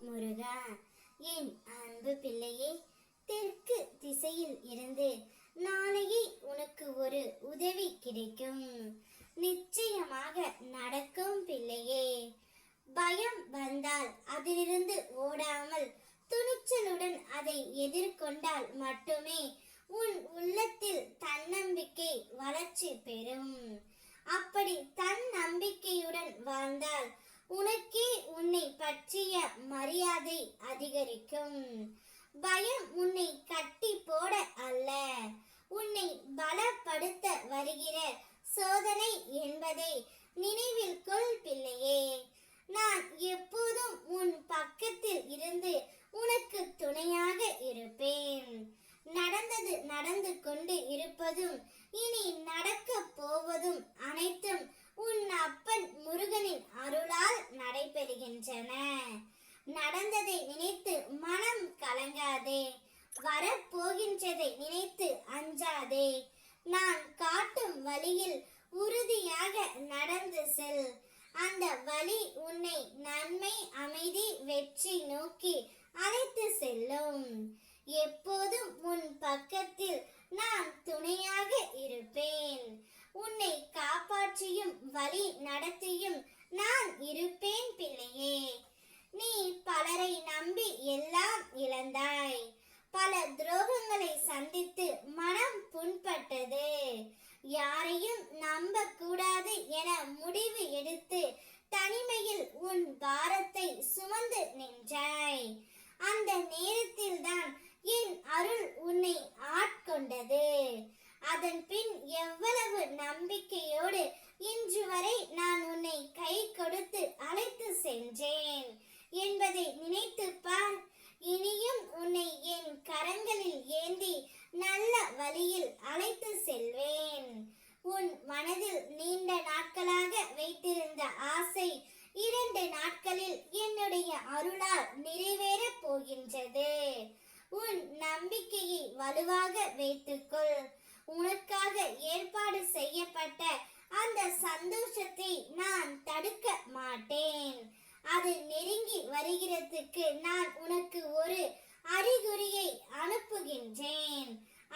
முருகா என் அன்பு பிள்ளையே தெற்கு திசையில் இருந்து நாளையே உனக்கு ஒரு உதவி கிடைக்கும். நிச்சயமாக நடக்கும் பிள்ளையே. பயம் வந்தால் அதிலிருந்து ஓடாமல் துணிச்சலுடன் அதை எதிர்கொண்டால் மட்டுமே உன் உள்ளத்தில் தன்னம்பிக்கை வளர்ச்சி பெறும். அப்படி தன் நம்பிக்கையுடன் வாழ்ந்தால் உனக்கு உன்னை பற்றிய மரியாதை அதிகரிக்கும். பயம் உன்னை கட்டி போட அல்ல. உன்னை பலப்படுத்த வருகிற சோதனை என்பதை நினைவில் கொள் பிள்ளையே. நான் எப்போதும் உன் பக்கத்தில் இருந்து உனக்கு துணையாக இருப்பேன். நடந்தது நடந்து கொண்டு இருப்பதும் இனி நடக்க போவதும் அனைத்தும் உன் அப்பன் முருகனின் நடைபெறுகின்றன நடந்ததை நினைத்து மனம் கலங்காதே. வரப்போகின்றதை நினைத்து அஞ்சாதே. நான் காட்டும் வழியில் உறுதியாக நடந்து செல். அந்த வழி உன்னை நன்மை அமைதி வெற்றி நோக்கி அழைத்து செல்லும். எப்போதும் உன் பக்கத்தில் நான் துணையாக இரு தனிமையில் உன் பாரத்தை சுமந்து நின்றாய். அந்த நேரத்தில் தான் என் அருள் உன்னை ஆட்கொண்டது. அதன் பின் எவ்வளவு நம்பிக்கையோடு இன்று வரை நான் உன்னை கை கொடுத்து அழைத்து சென்றேன் என்பதை நினைத்து பார் இனியும் உன்னை என் கரங்களில் ஏந்தி நல்ல வழியில் அழைத்து செல்வேன். உன் மனதில் நீ நாட்களில் என்னுடைய அருளால் நிறைவேறப் போகின்றது. உன் நம்பிக்கையை வலுவாக வைத்துக்கொள். உனக்காக ஏற்பாடு செய்யப்பட்ட அந்த சந்தோஷத்தை நான் தடுக்க மாட்டேன். அது நெருங்கி வருகிறதுக்கு நான் உனக்கு ஒரு அறிகுறியை அனுப்புகின்றேன்.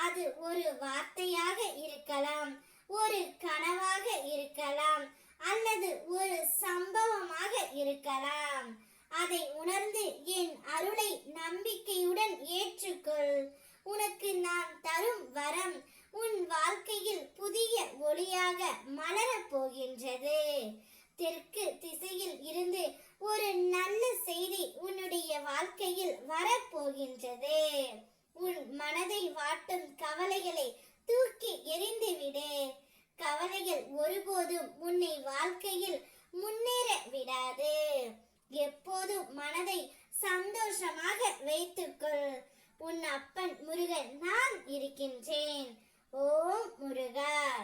அது ஒரு வார்த்தையாக இருக்கலாம் ஒரு கனவாக இருக்கலாம். அல்லது ஒரு சம்பவமாக இருக்கலாம். அதை உணர்ந்து என் அருளை நம்பிக்கையுடன் ஏற்றுக்கொள். உனக்கு நான் தரும் வரம் உன் வாழ்க்கையில் புதிய ஒளியாக மலரப் போகின்றது. தெற்கு திசையில் இருந்து ஒரு நல்ல செய்தி உன்னுடைய வாழ்க்கையில் வரப்போகின்றது உன் மனதை வாட்டும் கவலைகளை தூக்கி எறிந்துவிடு. கவலைகள் ஒருபோதும் உன்னை வாழ்க்கையில் முன்னேற விடாது. எப்போதும் மனதை சந்தோஷமாக வைத்துக்கொள். உன் அப்பன் முருகன் நான் இருக்கின்றேன். ஓம் முருகா.